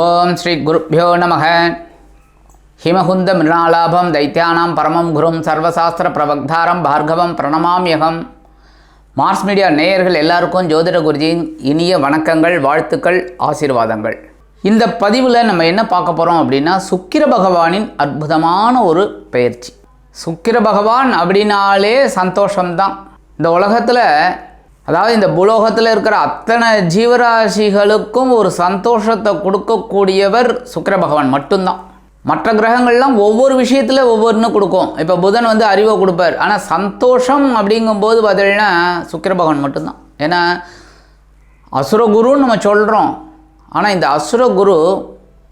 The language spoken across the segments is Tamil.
ஓம் ஸ்ரீ குருப்பியோ நமக. ஹிமகுந்த மிருணாலாபம் தைத்தியானாம் பரமம் குரும் சர்வசாஸ்திர பிரபக்தாரம் பார்கவம் பிரணமாம்யகம் மார்ஸ் மீடியா நேயர்கள் எல்லாருக்கும் ஜோதிட குருஜியின் இனிய வணக்கங்கள் வாழ்த்துக்கள் ஆசீர்வாதங்கள். இந்த பதிவில் நம்ம என்ன பார்க்க போகிறோம் அப்படின்னா சுக்கிர பகவானின் அற்புதமான ஒரு பயிற்சி. சுக்கிர பகவான் அப்படின்னாலே சந்தோஷம்தான். இந்த உலகத்தில் அதாவது இந்த புலோகத்தில் இருக்கிற அத்தனை ஜீவராசிகளுக்கும் ஒரு சந்தோஷத்தை கொடுக்கக்கூடியவர் சுக்கர பகவான் மட்டும்தான். மற்ற கிரகங்கள்லாம் ஒவ்வொரு விஷயத்தில் ஒவ்வொன்று கொடுக்கும். இப்போ புதன் வந்து அறிவை கொடுப்பார். ஆனால் சந்தோஷம் அப்படிங்கும்போது பார்த்தீங்கன்னா சுக்கர பகவான் மட்டும்தான். ஏன்னா அசுரகுருன்னு நம்ம சொல்கிறோம் ஆனால் இந்த அசுரகுரு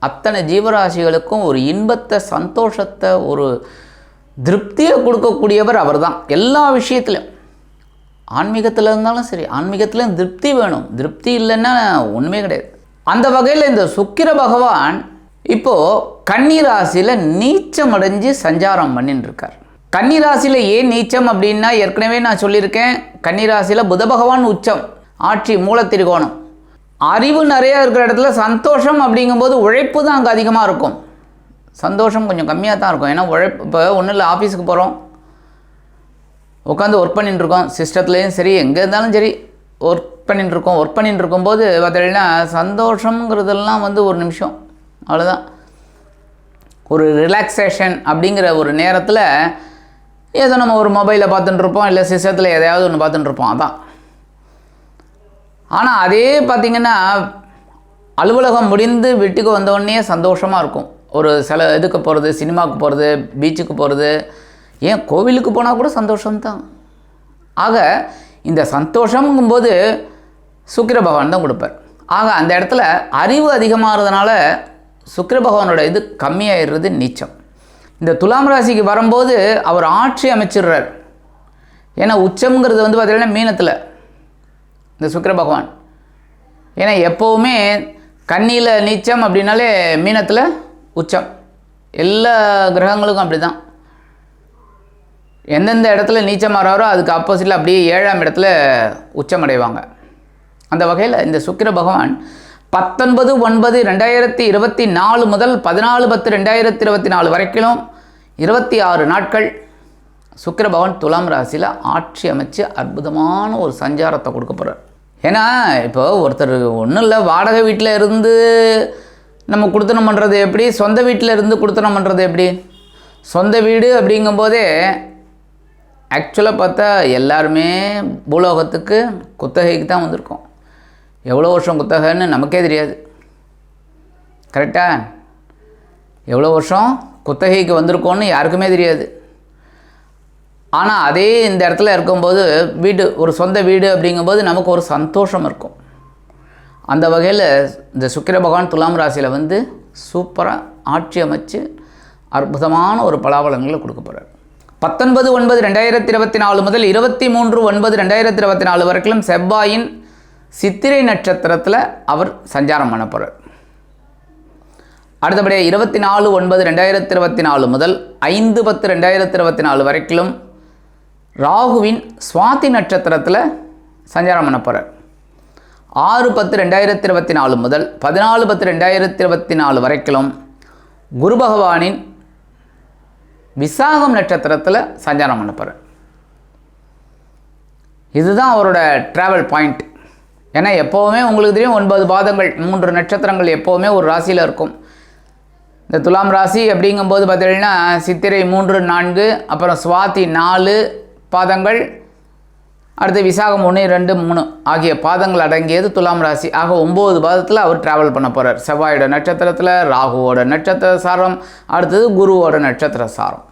அத்தனை ஜீவராசிகளுக்கும் ஒரு இன்பத்தை சந்தோஷத்தை ஒரு திருப்தியை கொடுக்கக்கூடியவர் அவர்தான். எல்லா விஷயத்திலும். ஆன்மீகத்தில் இருந்தாலும் சரி ஆன்மீகத்தில் திருப்தி வேணும். திருப்தி இல்லைன்னா ஒன்றுமே கிடையாது. அந்த வகையில் இந்த சுக்கிர பகவான் இப்போது கன்னிராசியில் நீச்சம் அடைஞ்சு சஞ்சாரம் பண்ணின்னு இருக்கார் கன்னிராசியில் ஏன் நீச்சம் அப்படின்னா ஏற்கனவே நான் சொல்லியிருக்கேன் கன்னிராசியில் புத பகவான் உச்சம் ஆட்சி மூலத்திரிகோணம். அறிவு நிறையா இருக்கிற இடத்துல சந்தோஷம் அப்படிங்கும்போது உழைப்பு தான் அங்கே அதிகமாக இருக்கும். சந்தோஷம் கொஞ்சம் கம்மியாக தான் இருக்கும். ஏன்னா உழைப்பு இப்போ ஒன்றும் இல்லை ஆஃபீஸுக்கு போகிறோம் உட்காந்து ஒர்க் பண்ணிட்டு இருக்கோம். சிஸ்டத்துலேயும் சரி எங்கே இருந்தாலும் சரி ஒர்க் பண்ணிட்டு இருக்கோம். ஒர்க் பண்ணிட்டு இருக்கும்போது பார்த்தீங்கன்னா சந்தோஷங்கிறதெல்லாம் வந்து ஒரு நிமிஷம். அவ்வளோதான் ஒரு ரிலாக்ஸேஷன் அப்படிங்கிற ஒரு நேரத்தில் ஏதோ நம்ம ஒரு மொபைலில் பார்த்துட்டுருப்போம் இல்லை சிஸ்டத்தில் எதையாவது ஒன்று பார்த்துட்டுருப்போம் அதான். ஆனால் அதே பார்த்திங்கன்னா அலுவலகம் முடிந்து வீட்டுக்கு வந்தோடனே சந்தோஷமாக இருக்கும். ஒரு சில இதுக்கு போகிறது சினிமாவுக்கு போகிறது பீச்சுக்கு போகிறது ஏன் கோவிலுக்கு போனால் கூட சந்தோஷம்தான். ஆக இந்த சந்தோஷங்கும்போது சுக்கிர பகவான் தான் கொடுப்பார். ஆக அந்த இடத்துல அறிவு அதிகமாகிறதுனால சுக்கிர பகவானோட இது கம்மியாயிடுறது நீச்சம். இந்த துலாம் ராசிக்கு வரும்போது அவர் ஆட்சி அமைச்சிடுறார். ஏன்னா உச்சம்ங்கிறது வந்து பார்த்திங்கன்னா மீனத்தில் இந்த சுக்கிர பகவான். ஏன்னா எப்போவுமே கண்ணியில் நீச்சம் அப்படின்னாலே மீனத்தில் உச்சம். எல்லா கிரகங்களுக்கும் அப்படி தான் எந்தெந்த இடத்துல நீச்சம் மாறாரோ அதுக்கு ஆப்போசிட்டில் அப்படியே ஏழாம் இடத்துல உச்சமடைவாங்க. அந்த வகையில் இந்த சுக்கிர பகவான் பத்தொன்பது ஒன்பது ரெண்டாயிரத்தி இருபத்தி நாலு முதல் பதினாலு பத்து ரெண்டாயிரத்தி இருபத்தி நாலு வரைக்கும் இருபத்தி ஆறு நாட்கள் சுக்கிர பகவான் துலாம் ராசியில் ஆட்சி அமைச்சு அற்புதமான ஒரு சஞ்சாரத்தை கொடுக்க போகிறார் ஏன்னா இப்போ ஒருத்தர் ஒன்றும் இல்லை வாடகை வீட்டில் இருந்து நம்ம கொடுத்தனம் பண்ணுறது எப்படி? சொந்த வீட்டில் இருந்து கொடுத்தனம் பண்ணுறது எப்படி? சொந்த வீடு அப்படிங்கும்போதே ஆக்சுவலாக பார்த்தா எல்லாருமே பூலோகத்துக்கு குத்தகைக்கு தான் வந்திருக்கோம். எவ்வளோ வருஷம் குத்தகைன்னு நமக்கே தெரியாது. கரெக்டாக எவ்வளோ வருஷம் குத்தகைக்கு வந்திருக்கோன்னு யாருக்குமே தெரியாது. ஆனால் அதே இந்த இடத்துல இருக்கும்போது வீடு ஒரு சொந்த வீடு அப்படிங்கும்போது நமக்கு ஒரு சந்தோஷம் இருக்கும். அந்த வகையில் இந்த சுக்கிர பகவான் துலாம் ராசியில் வந்து சூப்பராக ஆட்சி அமைச்சு அற்புதமான ஒரு பலாபலங்களை கொடுக்க போகிறார் பத்தொன்பது ஒன்பது ரெண்டாயிரத்தி இருபத்தி நாலு முதல் இருபத்தி மூன்று ஒன்பது ரெண்டாயிரத்தி இருபத்தி நாலு வரைக்கும் செவ்வாயின் சித்திரை நட்சத்திரத்தில் அவர் சஞ்சாரம் பண்ண போகிறார் அடுத்தபடியாக இருபத்தி நாலு ஒன்பது ரெண்டாயிரத்தி இருபத்தி நாலு முதல் ஐந்து பத்து ரெண்டாயிரத்தி இருபத்தி நாலு வரைக்கும் ராகுவின் சுவாதி நட்சத்திரத்தில் சஞ்சாரம் பண்ண போகிறார் ஆறு பத்து ரெண்டாயிரத்தி இருபத்தி நாலு முதல் பதினாலு பத்து ரெண்டாயிரத்தி இருபத்தி நாலு வரைக்கும் குரு பகவானின் விசாகம் நட்சத்திரத்தில் சஞ்சாரம் பண்ண போகிறார் இதுதான் அவரோட ட்ராவல் பாயிண்ட் ஏன்னா எப்போவுமே உங்களுக்கு தெரியும் ஒன்பது பாதங்கள் மூன்று நட்சத்திரங்கள் எப்போவுமே ஒரு ராசியில் இருக்கும். இந்த துலாம் ராசி அப்படிங்கும்போது பார்த்தீங்கன்னா சித்திரை மூன்று நான்கு அப்புறம் சுவாதி நாலு பாதங்கள் அடுத்து விசாகம் ஒன்று ரெண்டு மூணு ஆகிய பாதங்கள் அடங்கியது துலாம் ராசி. ஆக ஒம்பது பாதத்தில் அவர் ட்ராவல் பண்ண போகிறார் செவ்வாயோட நட்சத்திரத்தில் ராகுவோட நட்சத்திர சாரம் அடுத்தது குருவோட நட்சத்திர சாரம்.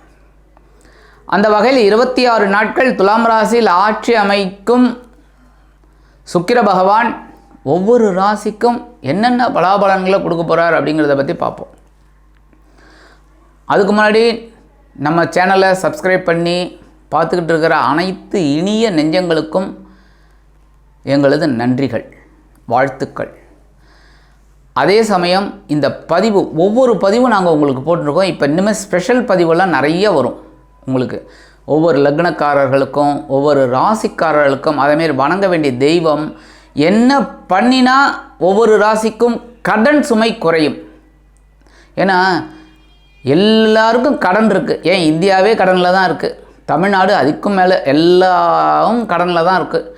அந்த வகையில் இருபத்தி ஆறு நாட்கள் துலாம் ராசியில் ஆட்சி அமைக்கும் சுக்கிர பகவான் ஒவ்வொரு ராசிக்கும் என்னென்ன பலாபலன்களை கொடுக்க போகிறார் அப்படிங்கிறத பற்றி பார்ப்போம். அதுக்கு முன்னாடி நம்ம சேனலை சப்ஸ்கிரைப் பண்ணி பார்த்துக்கிட்டு இருக்கிற அனைத்து இனிய நெஞ்சங்களுக்கும் எங்களது நன்றிகள் வாழ்த்துக்கள். அதே சமயம் இந்த பதிவு ஒவ்வொரு பதிவும் நாங்கள் உங்களுக்கு போட்டிருக்கோம். இப்போ இனிமேல் ஸ்பெஷல் பதிவெல்லாம் நிறைய வரும். உங்களுக்கு. ஒவ்வொரு லக்னக்காரர்களுக்கும் ஒவ்வொரு ராசிக்காரர்களுக்கும் அதேமாரி வணங்க வேண்டிய தெய்வம் என்ன பண்ணினா ஒவ்வொரு ராசிக்கும் கடன் சுமை குறையும். ஏன்னா எல்லாருக்கும் கடன் இருக்குது ஏன்? இந்தியாவே கடனில் தான் இருக்குது தமிழ்நாடு அதுக்கும் மேலே எல்லாவும் கடனில் தான் இருக்குது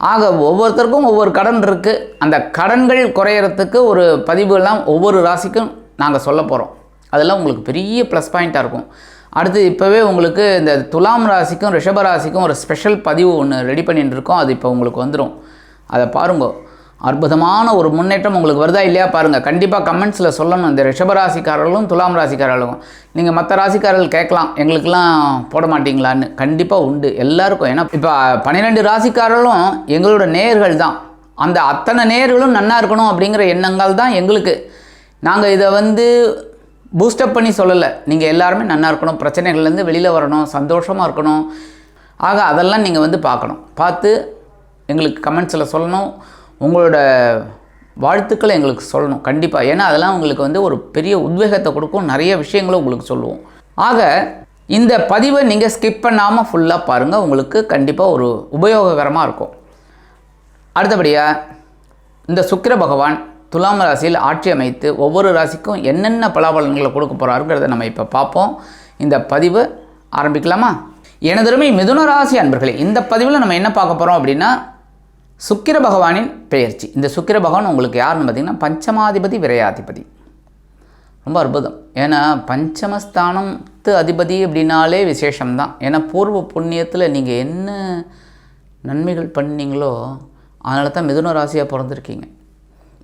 ஆக ஒவ்வொருத்தருக்கும் ஒவ்வொரு கடன் இருக்குது அந்த கடன்கள் குறையறதுக்கு ஒரு பதிவுகள்லாம் ஒவ்வொரு ராசிக்கும் நாங்கள் சொல்ல போகிறோம் அதெல்லாம் உங்களுக்கு பெரிய ப்ளஸ் பாயிண்ட்டாக இருக்கும். அடுத்து இப்போவே உங்களுக்கு இந்த துலாம் ராசிக்கும் ரிஷப ராசிக்கும் ஒரு ஸ்பெஷல் பதிவு ஒன்று ரெடி பண்ணிட்டு இருக்கோம் அது இப்போ உங்களுக்கு வந்துடும் அதை பாருங்க. அற்புதமான ஒரு முன்னேற்றம் உங்களுக்கு வருதா இல்லையா பாருங்கள் கண்டிப்பாக கமெண்ட்ஸில் சொல்லணும். இந்த ரிஷப ராசிக்காரர்களும் துலாம் ராசிக்காரர்களும். நீங்கள் மற்ற ராசிக்காரர்கள் கேட்கலாம். எங்களுக்கெல்லாம் போட மாட்டீங்களான்னு. கண்டிப்பாக உண்டு. எல்லாருக்கும். ஏன்னா இப்போ பன்னிரெண்டு ராசிக்காரர்களும் எங்களோட நேர்கள் தான். அந்த அத்தனை நேர்களும் நன்னா இருக்கணும் அப்படிங்கிற எண்ணங்கள் தான் எங்களுக்கு. நாங்கள் இதை வந்து பூஸ்டப் பண்ணி சொல்லலை. நீங்கள் எல்லாருமே நல்லா இருக்கணும் பிரச்சனைகள்லேருந்து வெளியில் வரணும் சந்தோஷமாக இருக்கணும். ஆக அதெல்லாம் நீங்கள் வந்து பார்க்கணும். பார்த்து எங்களுக்கு கமெண்ட்ஸில் சொல்லணும். உங்களோட வாழ்த்துக்களை எங்களுக்கு சொல்லணும். கண்டிப்பாக ஏன்னா அதெல்லாம் உங்களுக்கு வந்து ஒரு பெரிய உத்வேகத்தை கொடுக்கும். நிறைய விஷயங்களை உங்களுக்கு சொல்லுவோம். ஆக இந்த பதிவை நீங்கள் ஸ்கிப் பண்ணாமல் ஃபுல்லாக பாருங்கள் உங்களுக்கு கண்டிப்பாக ஒரு உபயோககரமாக இருக்கும். அடுத்தபடியாக இந்த சுக்கிர பகவான் துலாம் ராசியில் ஆட்சி அமைத்து ஒவ்வொரு ராசிக்கும் என்னென்ன பலாபலன்களை கொடுக்க போகிறாருங்கிறத நம்ம இப்போ பார்ப்போம். இந்த பதிவு ஆரம்பிக்கலாமா? எனதருமை மிதுன ராசி அன்பர்களே இந்த பதிவில் நம்ம என்ன பார்க்க போகிறோம் அப்படின்னா சுக்கிர பகவானின் பெயர்ச்சி. இந்த சுக்கிர பகவான் உங்களுக்கு யாருன்னு பார்த்தீங்கன்னா பஞ்சமாதிபதி விரையாதிபதி. ரொம்ப அற்புதம். ஏன்னா பஞ்சமஸ்தானத்து அதிபதி அப்படின்னாலே விசேஷம்தான். ஏன்னா பூர்வ புண்ணியத்தில் நீங்கள் என்ன நன்மைகள் பண்ணீங்களோ அதனால தான் மிதுன ராசியாக பிறந்திருக்கீங்க.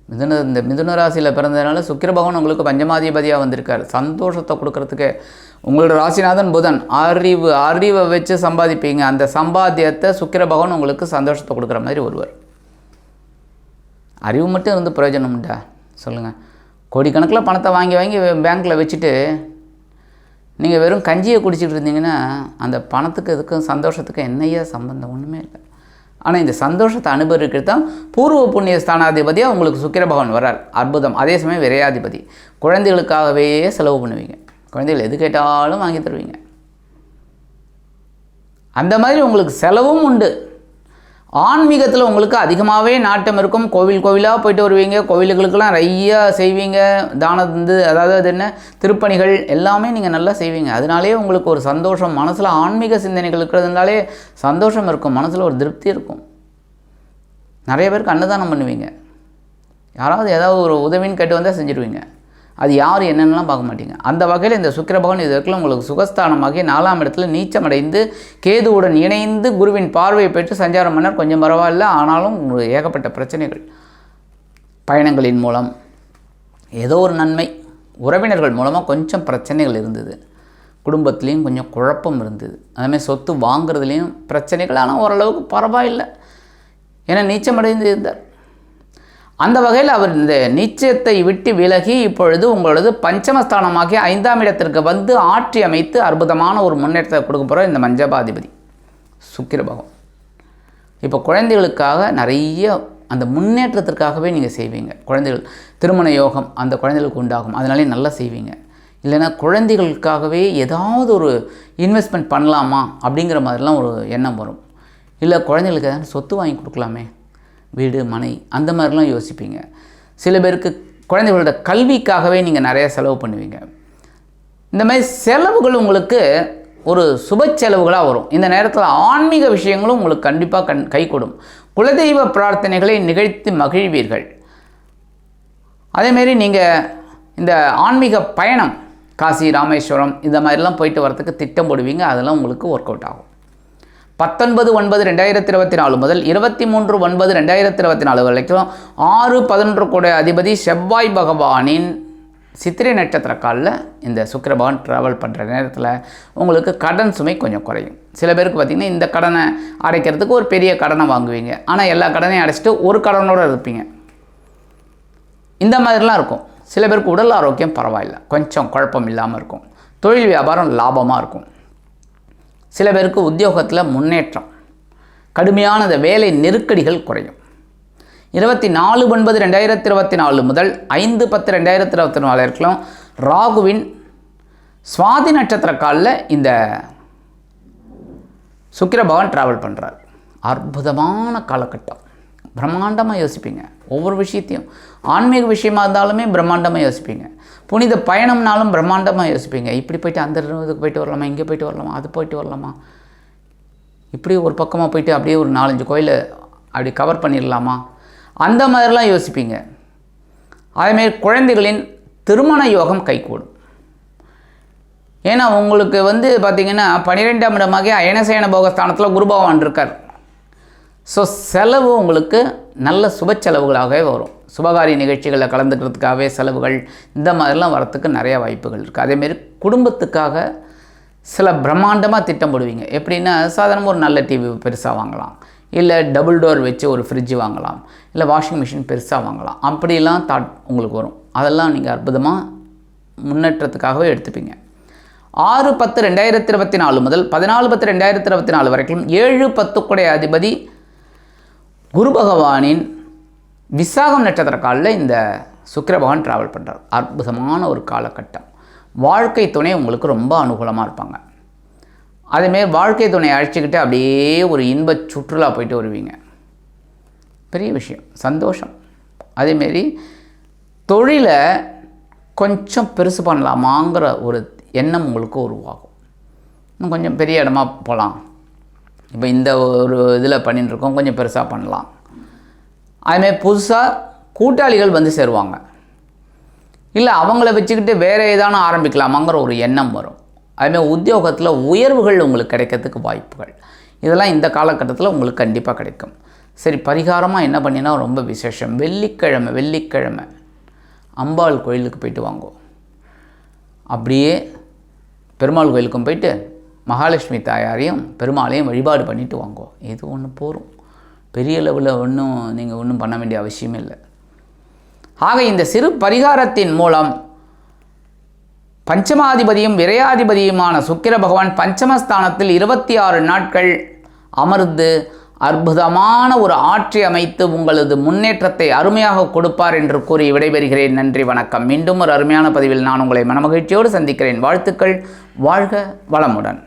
மிதுன இந்த மிதுன ராசியில் பிறந்ததுனால சுக்கிர பகவான் உங்களுக்கு பஞ்சமாதிபதியாக வந்திருக்கார். சந்தோஷத்தை கொடுக்கறதுக்கு. உங்களோட ராசிநாதன் புதன் அறிவு அறிவை வச்சு சம்பாதிப்பீங்க. அந்த சம்பாத்தியத்தை சுக்கிர பகவான் உங்களுக்கு சந்தோஷத்தை கொடுக்குற மாதிரி ஒருவர். அறிவு மட்டும் இருந்து பிரயோஜனம் உண்டா? சொல்லுங்கள் கோடிக்கணக்கில் பணத்தை வாங்கி வாங்கி பேங்க்கில் வச்சுட்டு நீங்கள் வெறும் கஞ்சியை குடிச்சிட்டு இருந்தீங்கன்னா அந்த பணத்துக்கு இதுக்கும் சந்தோஷத்துக்கும் என்னையா சம்பந்தம்? ஒன்றுமே இல்லை. ஆனால் இந்த சந்தோஷத்தை அனுபவிக்கிறது தான் பூர்வ புண்ணிய ஸ்தானாதிபதியாக உங்களுக்கு சுக்கிர பகவான் வரார் அற்புதம். அதே சமயம் விரையாதிபதி. குழந்தைகளுக்காகவே செலவு பண்ணுவீங்க. குழந்தைகள் எது கேட்டாலும் வாங்கி தருவீங்க. அந்த மாதிரி உங்களுக்கு செலவும் உண்டு. ஆன்மீகத்தில் உங்களுக்கு அதிகமாகவே நாட்டம் இருக்கும். கோவில் கோவிலாக போயிட்டு வருவீங்க. கோவில்களுக்கெல்லாம் நிறையா செய்வீங்க. தானம் வந்து அதாவது அது என்ன? திருப்பணிகள் எல்லாமே நீங்கள் நல்லா செய்வீங்க. அதனாலே உங்களுக்கு ஒரு சந்தோஷம். மனசில் ஆன்மீக சிந்தனைகள் இருக்கிறதுனாலே சந்தோஷம் இருக்கும். மனசில் ஒரு திருப்தி இருக்கும். நிறைய பேருக்கு அன்னதானம் பண்ணுவீங்க. யாராவது ஏதாவது ஒரு உதவின்னு கேட்டு வந்தால் செஞ்சுருவீங்க. அது யார் என்னென்னலாம் பார்க்க மாட்டீங்க. அந்த வகையில் இந்த சுக்கிர பகவான் இது வரைக்கும் உங்களுக்கு சுகஸ்தானமாகி நாலாம் இடத்துல நீச்சமடைந்து கேதுவுடன் இணைந்து குருவின் பார்வையை பெற்று சஞ்சாரம் பண்ணார். கொஞ்சம் பரவாயில்ல ஆனாலும் உங்களுக்கு ஏகப்பட்ட பிரச்சனைகள். பயணங்களின் மூலம் ஏதோ ஒரு நன்மை. உறவினர்கள் மூலமாக கொஞ்சம் பிரச்சனைகள் இருந்தது. குடும்பத்துலேயும் கொஞ்சம் குழப்பம் இருந்தது. அதுமாதிரி சொத்து வாங்குறதுலேயும் பிரச்சனைகள் ஆனால் ஓரளவுக்கு பரவாயில்லை. ஏன்னா நீச்சமடைந்து இருந்தார். அந்த வகையில் அவர் இந்த நிச்சயத்தை விட்டு விலகி இப்பொழுது உங்களது பஞ்சமஸ்தானமாகிய ஐந்தாம் இடத்திற்கு வந்து ஆற்றி அமைத்து அற்புதமான ஒரு முன்னேற்றத்தை கொடுக்க போகிற இந்த மஞ்சபாதிபதி சுக்கிர பகவான். இப்போ குழந்தைகளுக்காக நிறைய அந்த முன்னேற்றத்திற்காகவே நீங்கள் செய்வீங்க. குழந்தைகள் திருமண யோகம் அந்த குழந்தைகளுக்கு உண்டாகும். அதனாலே நல்லா செய்வீங்க. இல்லைன்னா குழந்தைகளுக்காகவே ஏதாவது ஒரு இன்வெஸ்ட்மெண்ட் பண்ணலாமா அப்படிங்கிற மாதிரிலாம் ஒரு எண்ணம் வரும். இல்லை குழந்தைகளுக்கு ஏதாவது சொத்து வாங்கி கொடுக்கலாமே வீடு மனை அந்த மாதிரிலாம் யோசிப்பீங்க. சில பேருக்கு குழந்தைகளோட கல்விக்காகவே நீங்கள் நிறைய செலவு பண்ணுவீங்க. இந்த மாதிரி செலவுகள் உங்களுக்கு ஒரு சுப செலவுகளாக வரும். இந்த நேரத்தில் ஆன்மீக விஷயங்களும் உங்களுக்கு கண்டிப்பாக கண் கை கொடும். குலதெய்வ பிரார்த்தனைகளை நிகழ்த்தி மகிழ்வீர்கள். அதேமாரி நீங்கள் இந்த ஆன்மீக பயணம் காசி ராமேஸ்வரம் இந்த மாதிரிலாம் போயிட்டு வரத்துக்கு திட்டம் போடுவீங்க. அதெல்லாம் உங்களுக்கு ஒர்க் அவுட் ஆகும். பத்தொன்பது ஒன்பது ரெண்டாயிரத்தி இருபத்தி நாலு முதல் இருபத்தி மூன்று ஒன்பது ரெண்டாயிரத்தி இருபத்தி நாலு வரைக்கும் ஆறு பதினொன்று கூட அதிபதி செவ்வாய் பகவானின் சித்திரை நட்சத்திர காலில் இந்த சுக்கரபகவான் ட்ராவல் பண்ணுற நேரத்தில் உங்களுக்கு கடன் சுமை கொஞ்சம் குறையும். சில பேருக்கு பார்த்திங்கன்னா இந்த கடனை அடைக்கிறதுக்கு ஒரு பெரிய கடனை வாங்குவீங்க. ஆனால் எல்லா கடனையும் அடைச்சிட்டு ஒரு கடனோடு இருப்பீங்க. இந்த மாதிரிலாம் இருக்கும். சில பேருக்கு உடல் ஆரோக்கியம் பரவாயில்ல. கொஞ்சம் குழப்பம் இல்லாமல் இருக்கும். தொழில் வியாபாரம் லாபமாக இருக்கும். சில பேருக்கு உத்தியோகத்தில் முன்னேற்றம். கடுமையான வேலை நெருக்கடிகள் குறையும். இருபத்தி நாலு ஒன்பது ரெண்டாயிரத்தி இருபத்தி நாலு முதல் ஐந்து பத்து ரெண்டாயிரத்தி இருபத்தி நாலு வரைக்கும் ராகுவின் சுவாதி நட்சத்திர காலில் இந்த சுக்கிர பகவான் ட்ராவல் பண்ணுறார் அற்புதமான காலகட்டம். பிரம்மாண்டமாக யோசிப்பீங்க. ஒவ்வொரு விஷயத்தையும். ஆன்மீக விஷயமா இருந்தாலுமே பிரம்மாண்டமாக யோசிப்பீங்க. புனித பயணம்னாலும் பிரம்மாண்டமாக யோசிப்பீங்க. இப்படி போயிட்டு அந்த இதுக்கு போயிட்டு வரலாமா? இங்கே போயிட்டு வரலாமா? அது போயிட்டு வரலாமா? இப்படி ஒரு பக்கமாக போயிட்டு அப்படியே ஒரு நாலஞ்சு கோயிலை அப்படி கவர் பண்ணிடலாமா? அந்த மாதிரிலாம் யோசிப்பீங்க. அதேமாரி குழந்தைகளின் திருமண யோகம் கைகூடும். ஏன்னா உங்களுக்கு வந்து பார்த்திங்கன்னா பன்னிரெண்டாம் இடமாக அயனசேன போகஸ்தானத்தில் குரு பகவான் இருக்கார். ஸோ செலவு உங்களுக்கு நல்ல சுப செலவுகளாகவே வரும். சுபகாரிய நிகழ்ச்சிகளில் கலந்துக்கிறதுக்காகவே செலவுகள் இந்த மாதிரிலாம் வரத்துக்கு நிறைய வாய்ப்புகள் இருக்குது அதேமாரி குடும்பத்துக்காக சில பிரம்மாண்டமாக திட்டம் போடுவீங்க. எப்படின்னா சாதாரணமாக ஒரு நல்ல டிவி பெருசாக வாங்கலாம். இல்லை டபுள் டோர் வச்சு ஒரு ஃப்ரிட்ஜ் வாங்கலாம். இல்லை வாஷிங் மிஷின் பெருசாக வாங்கலாம். அப்படிலாம் தாட் உங்களுக்கு வரும். அதெல்லாம் நீங்கள் அற்புதமாக முன்னேற்றத்துக்காகவே எடுத்துப்பீங்க. ஆறு பத்து ரெண்டாயிரத்தி இருபத்தி நாலு முதல் பதினாலு பத்து ரெண்டாயிரத்தி இருபத்தி நாலு வரைக்கும் ஏழு பத்துக்குடைய அதிபதி குரு பகவானின் விசாகம் நட்சத்திர காலில் இந்த சுக்கிர பகவான் ட்ராவல் பண்ணுறார் அற்புதமான ஒரு காலகட்டம். வாழ்க்கை துணை உங்களுக்கு ரொம்ப அனுகூலமாக இருப்பாங்க. அதேமாரி வாழ்க்கை துணை அழைச்சிக்கிட்டு அப்படியே ஒரு இன்ப சுற்றுலா போயிட்டு வருவீங்க. பெரிய விஷயம். சந்தோஷம். அதேமாரி தொழிலை கொஞ்சம் பெருசு பண்ணலாமாங்கிற ஒரு எண்ணம் உங்களுக்கு உருவாகும். இன்னும் கொஞ்சம் பெரிய இடமா போகலாம். இப்போ இந்த ஒரு இதில் பண்ணிட்டுருக்கோம். கொஞ்சம் பெருசாக பண்ணலாம். அதுமாரி புதுசாக கூட்டாளிகள் வந்து சேருவாங்க. இல்லை அவங்கள வச்சுக்கிட்டு வேறு ஏதானும் ஆரம்பிக்கலாமாங்கிற ஒரு எண்ணம் வரும். அதுமாதிரி உத்தியோகத்தில் உயர்வுகள் உங்களுக்கு கிடைக்கிறதுக்கு வாய்ப்புகள். இதெல்லாம் இந்த காலகட்டத்தில் உங்களுக்கு கண்டிப்பாக கிடைக்கும். சரி பரிகாரமாக என்ன பண்ணினா ரொம்ப விசேஷம். வெள்ளிக்கிழமை வெள்ளிக்கிழமை. அம்பாள் கோயிலுக்கு போயிட்டு வாங்குவோம் அப்படியே பெருமாள் கோயிலுக்கும் போயிட்டு மகாலட்சுமி தாயாரையும் பெருமாளையும் வழிபாடு பண்ணிட்டு வாங்குவோம் இது ஒன்று போகும் பெரிய லெவலில் ஒன்றும் நீங்கள் ஒன்றும் பண்ண வேண்டிய அவசியம் இல்லை. ஆக இந்த சிறு பரிகாரத்தின் மூலம் பஞ்சமாதிபதியும் விரையாதிபதியுமான சுக்கிர பகவான் பஞ்சமஸ்தானத்தில் இருபத்தி ஆறு நாட்கள் அமர்ந்து அற்புதமான ஒரு ஆட்சி அமைத்து உங்களது முன்னேற்றத்தை அருமையாக கொடுப்பார் என்று கூறி விடைபெறுகிறேன். நன்றி வணக்கம். மீண்டும் ஒரு அருமையான பதிவில் நான் உங்களை மனமகிழ்ச்சியோடு சந்திக்கிறேன். வாழ்த்துக்கள். வாழ்க வளமுடன்.